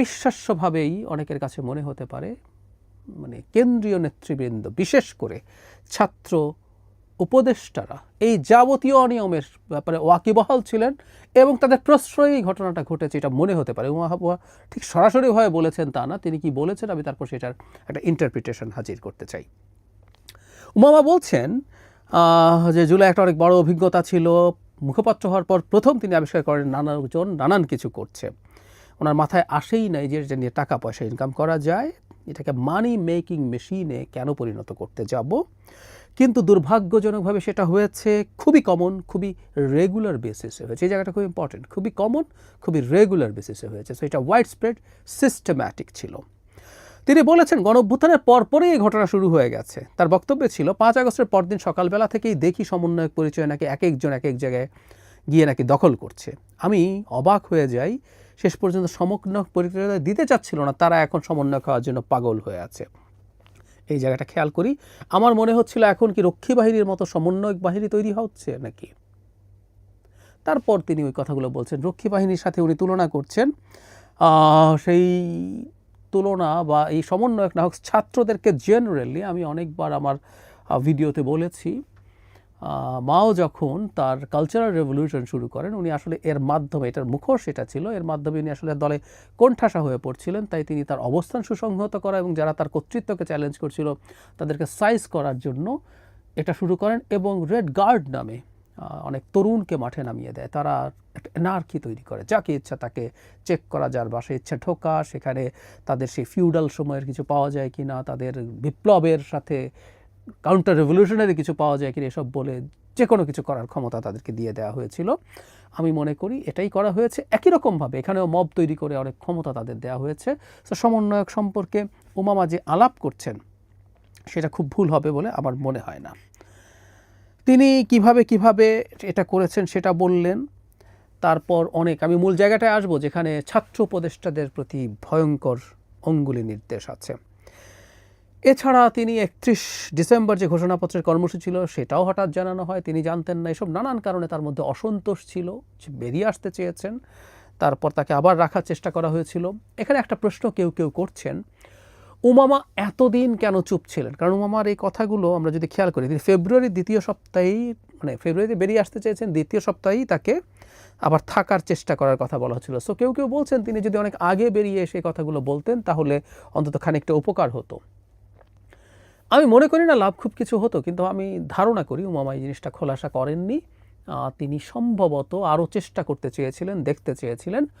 বিশ্বাস্যভাবেই অনেকের কাছে মনে হতে পারে মানে কেন্দ্রীয় নেতৃবৃন্দ, বিশেষ করে ছাত্র উপদেষ্টারা এই যাবতীয় অনিয়মের ব্যাপারে ওয়াকিবহাল ছিলেন এবং তাদের প্রশ্রয়ই ঘটনাটা ঘটেছে, এটা মনে হতে পারে। উমা হাবুয়া ঠিক সরাসরিভাবে বলেছেন তা না, তিনি কি বলেছেন আমি তারপর সেটার একটা ইন্টারপ্রিটেশন হাজির করতে চাই। উমামা বলছেন যে জুলাই একটা অনেক বড় অভিজ্ঞতা ছিল, মুখপাত্র হওয়ার পর প্রথম তিনি আবিষ্কার করেন নানাজন, নানান কিছু করছে। ওনার মাথায় আসেই নাই যে এটা নিয়ে টাকা পয়সা ইনকাম করা যায়। এটাকে মানি মেকিং মেশিনে কেন পরিণত করতে যাব? কিন্তু দুর্ভাগ্যজনকভাবে সেটা হয়েছে খুবই কমন খুবই রেগুলার বেসিসে হয়েছে। এই জায়গাটা খুব ইম্পর্টেন্ট খুবই কমন খুবই রেগুলার বেসিসে হয়েছে। সো এটা ওয়াইড স্প্রেড সিস্টেম্যাটিক ছিল। তিনি বলেছেন, গণঅভ্যুত্থানের পরপরই এই ঘটনা শুরু হয়ে গেছে। তার বক্তব্য ছিল, পাঁচ আগস্টের পরদিন সকালবেলা থেকেই দেখি সমন্বয়ক পরিচয় নাকি এক একজন এক এক জায়গায় গিয়ে নাকি দখল করছে। আমি অবাক হয়ে যাই, শেষ পর্যন্ত সমন্বয়ক পরিচয় দিতে চাচ্ছিল না, তারা এখন সমন্বয়ক হওয়ার জন্য পাগল হয়ে আছে। এই জায়গাটা খেয়াল করি, আমার মনে হচ্ছিল এখন কি রক্ষী বাহিনীর মতো সমন্বয়ক বাহিনী তৈরি হচ্ছে নাকি? তারপর তিনি ওই কথাগুলো বলছেন, রক্ষী বাহিনীর সাথে উনি তুলনা করছেন সেই তুলনা বা এই সমন্বয়ক না হোক, ছাত্রদেরকে জেনারেলি আমি অনেকবার আমার ভিডিওতে বলেছি। মাও যখন তার কালচারাল রেভলিউশন শুরু করেন, উনি আসলে এর মাধ্যমে, এটার মুখোশ এটা ছিল, এর মাধ্যমে উনি আসলে দলে কোণঠাসা হয়ে পড়ছিলেন। তাই তিনি তার অবস্থান সুসংহত করা এবং যারা তার কর্তৃত্বকে চ্যালেঞ্জ করছিল, তাদেরকে সাইজ করার জন্য এটা শুরু করেন এবং রেড গার্ড নামে অনেক তরুণকে মাঠে নামিয়ে দেয়। তারা একটা এনার্কি তৈরি করে। যাকে ইচ্ছা তাকে চেক করা, যার বাসে ইচ্ছা ঠোকা সেখানে তাদের সেই ফিউডাল সময়ের কিছু পাওয়া যায় কি না তাদের বিপ্লবের সাথে কাউন্টার রেভলিউশনারি কিছু পাওয়া যায় কিনা এসব বলে যে কোনো কিছু করার ক্ষমতা তাদেরকে দিয়ে দেওয়া হয়েছিল। আমি মনে করি এটাই করা হয়েছে। একই রকমভাবে এখানেও মব তৈরি করে অনেক ক্ষমতা তাদের দেওয়া হয়েছে। তো সমন্বয়ক সম্পর্কে ওমামা যে আলাপ করছেন, সেটা খুব ভুল হবে বলে আমার মনে হয় না। তিনি কীভাবে কীভাবে এটা করেছেন সেটা বললেন। তারপর অনেক, আমি মূল জায়গাটায় আসব যেখানে ছাত্র উপদেষ্টাদের প্রতি ভয়ঙ্কর অঙ্গুলি নির্দেশ আছে। এছাড়া তিনি একত্রিশ ডিসেম্বর যে ঘোষণাপত্রের কর্মসূচি ছিল, সেটাও হঠাৎ জানানো হয়। তিনি জানতেন না, এসব নানান কারণে তার মধ্যে অসন্তোষ ছিল বেরিয়ে আসতে চেয়েছেন। তারপর তাকে আবার রাখার চেষ্টা করা হয়েছিল। এখানে একটা প্রশ্ন কেউ কেউ করছেন, উমামা এতদিন কেন চুপ ছিলেন? কারণ উমামার এই কথাগুলো আমরা যদি খেয়াল করি, তিনি ফেব্রুয়ারির দ্বিতীয় সপ্তাহেই মানে ফেব্রুয়ারিতে বেরিয়ে আসতে চেয়েছেন, দ্বিতীয় সপ্তাহেই তাকে আবার থাকার চেষ্টা করার কথা বলা হচ্ছিল। সো কেউ কেউ বলছেন, তিনি যদি অনেক আগে বেরিয়ে এসে কথাগুলো বলতেন, তাহলে অন্তত খানিকটা উপকার হতো। আমি মনে করি না লাভ খুব কিছু হতো, কিন্তু আমি ধারণা করি উমামা এই জিনিসটা খোলাসা করেননি। তিনি সম্ভবত আরও চেষ্টা করতে চেয়েছিলেন, দেখতে চেয়েছিলেন।